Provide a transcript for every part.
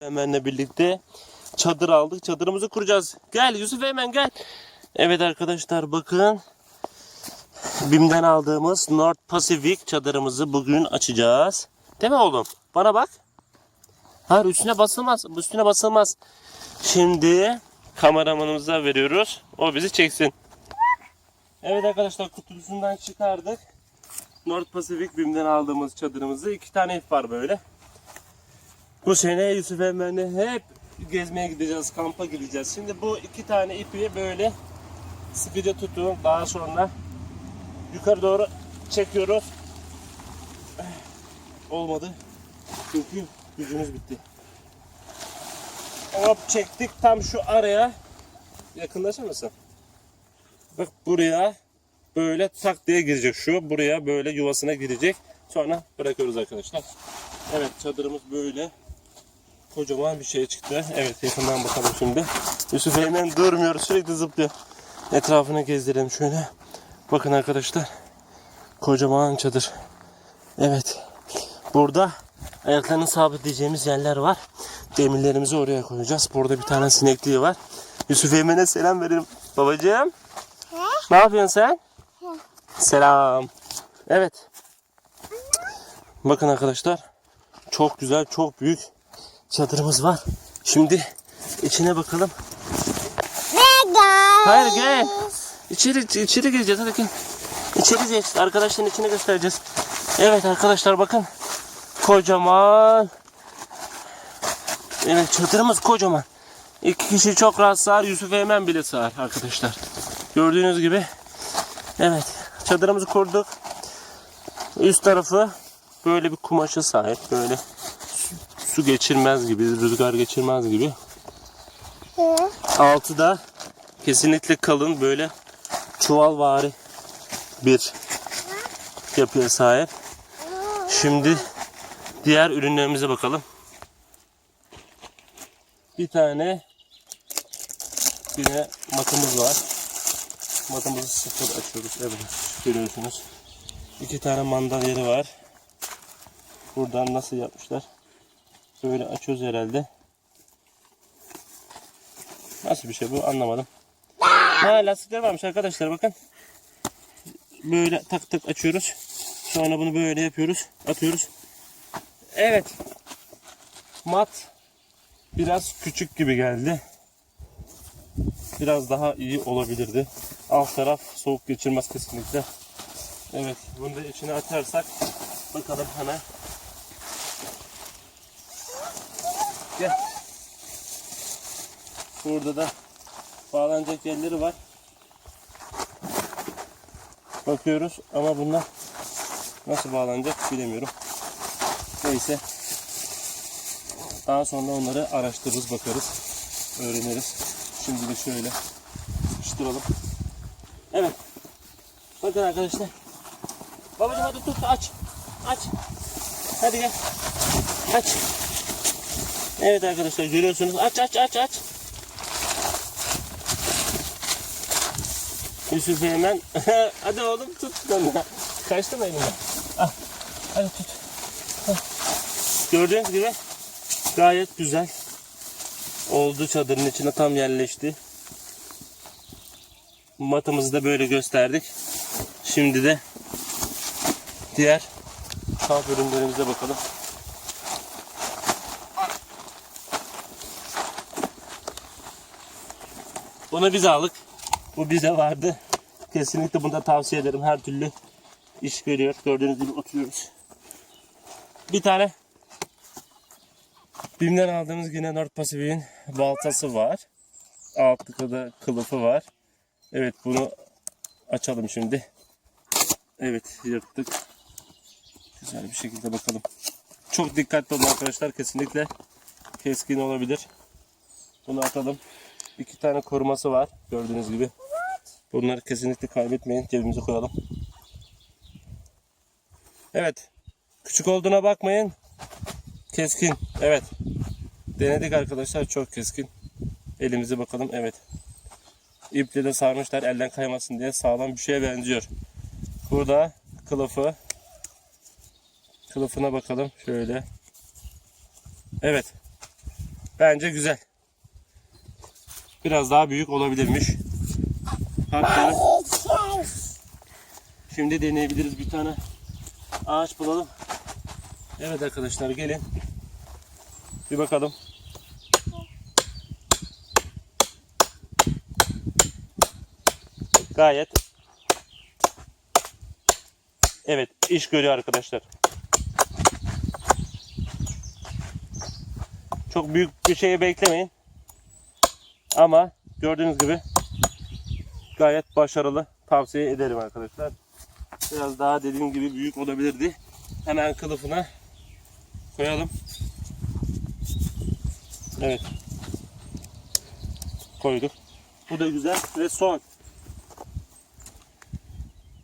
Hemenle birlikte çadır aldık. Çadırımızı kuracağız. Gel Yusuf hemen gel. Evet arkadaşlar bakın. BİM'den aldığımız North Pacific çadırımızı bugün açacağız. Değil mi oğlum? Bana bak. Hayır üstüne basılmaz. Üstüne basılmaz. Şimdi kameramanımıza veriyoruz. O bizi çeksin. Evet arkadaşlar kutusundan çıkardık. North Pacific BİM'den aldığımız çadırımızı. iki tane ip var böyle. Bu sene Yusuf Emre'yle hep gezmeye gideceğiz, kampa gideceğiz. Şimdi bu iki tane ipi böyle sıkıca tutun. Daha sonra yukarı doğru çekiyoruz. Olmadı. Çünkü gücümüz bitti. Hop çektik tam şu araya. Yakınlaşır mısın? Bak buraya böyle tak diye girecek şu. Buraya böyle yuvasına girecek. Sonra bırakıyoruz arkadaşlar. Evet çadırımız böyle. Kocaman bir şey çıktı. Evet yakından bakalım şimdi. Yusuf Eymen durmuyor sürekli zıplıyor. Etrafını gezdirelim şöyle. Bakın arkadaşlar. Kocaman çadır. Evet. Burada ayaklarını sabitleyeceğimiz yerler var. Demirlerimizi oraya koyacağız. Burada bir tane sinekliği var. Yusuf Eymen'e selam verelim. Babacığım. Ne yapıyorsun sen? Selam. Evet. Bakın arkadaşlar. Çok güzel, çok büyük çadırımız var. Şimdi içine bakalım. Mega. Hayır gel. İçeri, içeri gireceğiz hadi gel. İçeri gireceğiz. Arkadaşların içine göstereceğiz. Evet arkadaşlar bakın. Kocaman. Evet çadırımız kocaman. İki kişi çok rahat sığar. Yusuf Eymen bile sığar arkadaşlar. Gördüğünüz gibi. Evet çadırımızı kurduk. Üst tarafı böyle bir kumaşa sahip. Böyle su, geçirmez gibi, rüzgar geçirmez gibi. Altı da kesinlikle kalın böyle çuvalvari bir yapıya sahip. Şimdi diğer ürünlerimize bakalım. Bir tane yine matımız var. Matımızı sıfır açıyoruz. Evet görüyorsunuz. İki tane mandal yeri var. Buradan nasıl yapmışlar? Böyle açıyoruz herhalde. Nasıl bir şey bu anlamadım. Ha lastikler varmış arkadaşlar bakın. Böyle tak tak açıyoruz. Sonra bunu böyle yapıyoruz. Atıyoruz. Evet. Mat biraz küçük gibi geldi. Biraz daha iyi olabilirdi. Alt taraf soğuk geçirmez kesinlikle. Evet bunu da içine atarsak bakalım hemen. Gel. Burada da bağlanacak yerleri var. Bakıyoruz ama bunlar nasıl bağlanacak bilemiyorum. Neyse. Daha sonra onları araştırırız, bakarız, öğreniriz. Şimdi de şöyle sıkıştıralım. Evet. Bakın arkadaşlar. Babacım hadi tut aç. Aç. Hadi gel. Aç. Evet arkadaşlar görüyorsunuz. Aç aç aç aç. Yusuf hemen. Hadi oğlum tut. Kaçtı mı elimden? Al. Hadi tut. Gördüğünüz gibi gayet güzel oldu çadırın içine tam yerleşti. Matımızı da böyle gösterdik. Şimdi de diğer kamp ürünlerimize bakalım. Bunu biz aldık. Bu bize vardı. Kesinlikle bunu da tavsiye ederim. Her türlü iş görüyor. Gördüğünüz gibi oturuyoruz. Bir tane BİM'den aldığımız yine North Pacific'in baltası var. Altlıkta da kılıfı var. Evet bunu açalım şimdi. Evet yırttık. Güzel bir şekilde bakalım. Çok dikkatli olun arkadaşlar. Kesinlikle keskin olabilir. Bunu atalım. İki tane koruması var. Gördüğünüz gibi. Bunları kesinlikle kaybetmeyin. Cebimize koyalım. Evet. Küçük olduğuna bakmayın. Keskin. Evet. Denedik arkadaşlar. Çok keskin. Elimize bakalım. Evet. İple de sarmışlar elden kaymasın diye sağlam bir şeye benziyor. Burada kılıfı. Kılıfına bakalım. Şöyle. Evet. Bence güzel. Biraz daha büyük olabilirmiş. Hatta şimdi deneyebiliriz bir tane ağaç bulalım. Evet arkadaşlar gelin. Bir bakalım. Gayet Evet iş görüyor arkadaşlar. Çok büyük bir şeyi beklemeyin. Ama gördüğünüz gibi gayet başarılı. Tavsiye ederim arkadaşlar. Biraz daha dediğim gibi büyük olabilirdi. Hemen kılıfına koyalım. Evet. Koyduk. Bu da güzel. Ve son.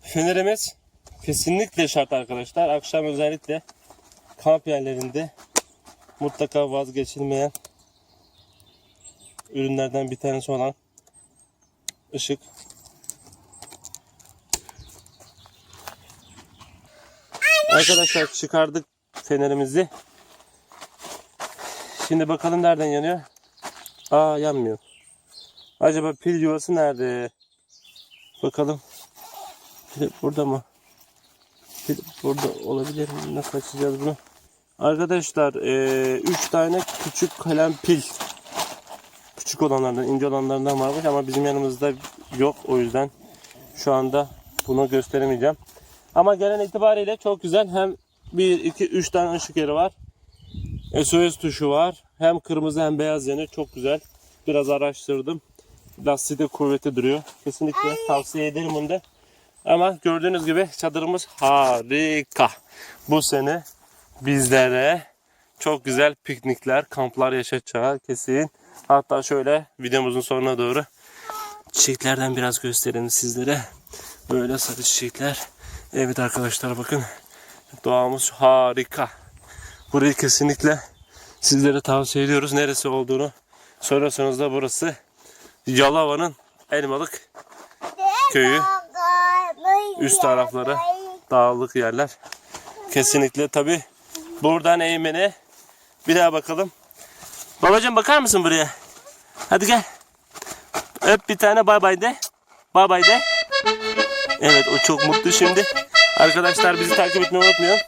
Fenerimiz kesinlikle şart arkadaşlar. Akşam özellikle kamp yerlerinde mutlaka vazgeçilmeyen ürünlerden bir tanesi olan ışık. Arkadaşlar çıkardık fenerimizi. Şimdi bakalım nereden yanıyor. Aa yanmıyor. Acaba pil yuvası nerede? Bakalım. Pil burada mı? Pil burada olabilir mi? Nasıl açacağız bunu? Arkadaşlar 3 tane küçük kalem pil. Küçük olanlardan, ince olanlardan varmış ama bizim yanımızda yok. O yüzden şu anda bunu gösteremeyeceğim. Ama gelen itibariyle çok güzel. Hem 1, 2, 3 tane ışık yeri var. SOS tuşu var. Hem kırmızı hem beyaz yanı çok güzel. Biraz araştırdım. Lastiği de kuvvetli duruyor. Kesinlikle tavsiye ederim bunu da. Ama gördüğünüz gibi çadırımız harika. Bu sene bizlere çok güzel piknikler, kamplar yaşatacağı kesin. Hatta şöyle videomuzun sonuna doğru çiçeklerden biraz gösterelim sizlere. Böyle sarı çiçekler. Evet arkadaşlar bakın. Doğamız harika. Burayı kesinlikle sizlere tavsiye ediyoruz. Neresi olduğunu sorarsanız da burası Yalova'nın Elmalık köyü. Üst tarafları dağlık yerler. Kesinlikle tabi buradan Eymen'e bir daha bakalım. Babacığım bakar mısın buraya? Hadi gel. Öp bir tane bay bay de. Bay bay de. Evet o çok mutlu şimdi. Arkadaşlar bizi takip etmeyi unutmayın.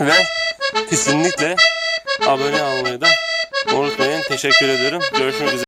Ve kesinlikle abone olmayı da unutmayın. Teşekkür ediyorum. Görüşmek üzere.